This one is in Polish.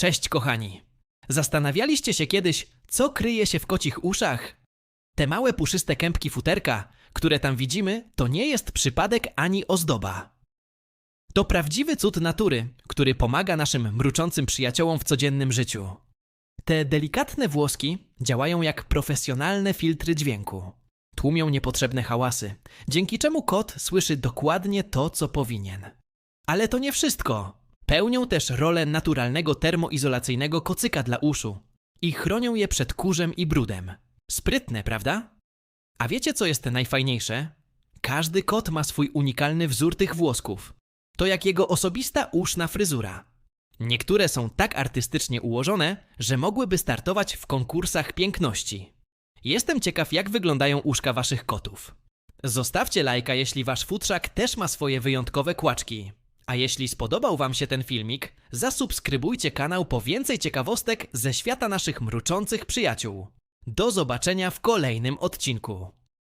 Cześć, kochani. Zastanawialiście się kiedyś, co kryje się w kocich uszach? Te małe puszyste kępki futerka, które tam widzimy, to nie jest przypadek ani ozdoba. To prawdziwy cud natury, który pomaga naszym mruczącym przyjaciołom w codziennym życiu. Te delikatne włoski działają jak profesjonalne filtry dźwięku. Tłumią niepotrzebne hałasy, dzięki czemu kot słyszy dokładnie to, co powinien. Ale to nie wszystko. Pełnią też rolę naturalnego termoizolacyjnego kocyka dla uszu i chronią je przed kurzem i brudem. Sprytne, prawda? A wiecie, co jest najfajniejsze? Każdy kot ma swój unikalny wzór tych włosków. To jak jego osobista uszna fryzura. Niektóre są tak artystycznie ułożone, że mogłyby startować w konkursach piękności. Jestem ciekaw, jak wyglądają uszka waszych kotów. Zostawcie lajka, jeśli wasz futrzak też ma swoje wyjątkowe kłaczki. A jeśli spodobał wam się ten filmik, zasubskrybujcie kanał po więcej ciekawostek ze świata naszych mruczących przyjaciół. Do zobaczenia w kolejnym odcinku.